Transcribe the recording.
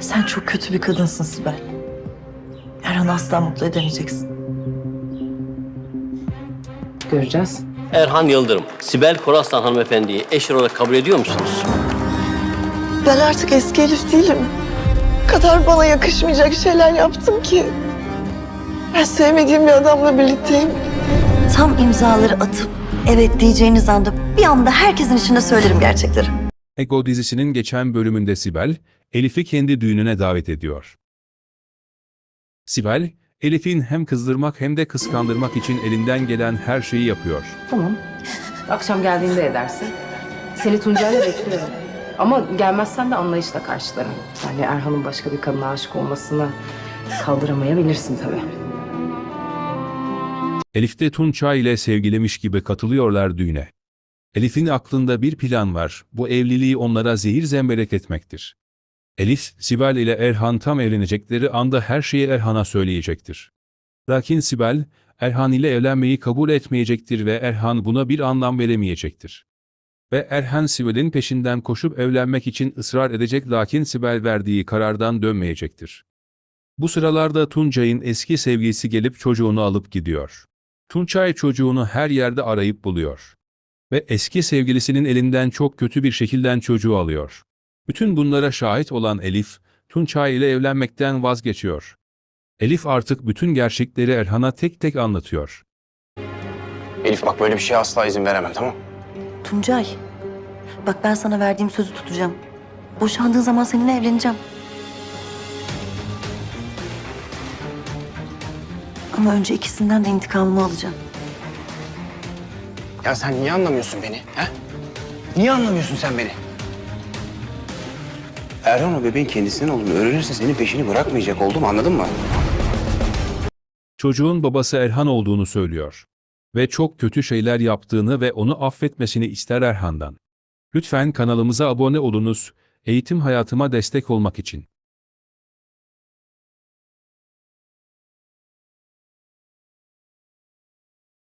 Sen çok kötü bir kadınsın Sibel. Erhan'ı asla mutlu edemeyeceksin. Göreceğiz. Erhan Yıldırım, Sibel Koraslan hanımefendiyi eş olarak kabul ediyor musunuz? Ben artık eski Elif değilim. O kadar bana yakışmayacak şeyler yaptım ki. Ben sevmediğim bir adamla birlikteyim. Tam imzaları atıp evet diyeceğiniz anda bir anda herkesin içinde söylerim gerçekleri. Ego dizisinin geçen bölümünde Sibel, Elif'i kendi düğününe davet ediyor. Sibel, Elif'in hem kızdırmak hem de kıskandırmak için elinden gelen her şeyi yapıyor. Tamam. Akşam geldiğinde edersin. Seni Tuncay'la bekliyorum. Ama gelmezsen de anlayışla karşılarım. Yani Erhan'ın başka bir kadına aşık olmasını kaldıramayabilirsin tabii. Elif de Tunça ile sevgilemiş gibi katılıyorlar düğüne. Elif'in aklında bir plan var, bu evliliği onlara zehir zemberek etmektir. Elif, Sibel ile Erhan tam evlenecekleri anda her şeyi Erhan'a söyleyecektir. Lakin Sibel, Erhan ile evlenmeyi kabul etmeyecektir ve Erhan buna bir anlam veremeyecektir. Ve Erhan Sibel'in peşinden koşup evlenmek için ısrar edecek lakin Sibel verdiği karardan dönmeyecektir. Bu sıralarda Tuncay'ın eski sevgilisi gelip çocuğunu alıp gidiyor. Tunçay çocuğunu her yerde arayıp buluyor. Ve eski sevgilisinin elinden çok kötü bir şekilden çocuğu alıyor. Bütün bunlara şahit olan Elif, Tunçay ile evlenmekten vazgeçiyor. Elif artık bütün gerçekleri Erhan'a tek tek anlatıyor. Elif bak böyle bir şeye asla izin veremem tamam Tuncay, bak ben sana verdiğim sözü tutacağım. Boşandığın zaman seninle evleneceğim. Ama önce ikisinden de intikamımı alacağım. Ya sen niye anlamıyorsun beni? He? Niye anlamıyorsun sen beni? Erhan o bebeğin kendisinden olduğunu öğrenirse senin peşini bırakmayacak oldum anladın mı? Çocuğun babası Erhan olduğunu söylüyor. Ve çok kötü şeyler yaptığını ve onu affetmesini ister Erhan'dan. Lütfen kanalımıza abone olunuz, eğitim hayatıma destek olmak için.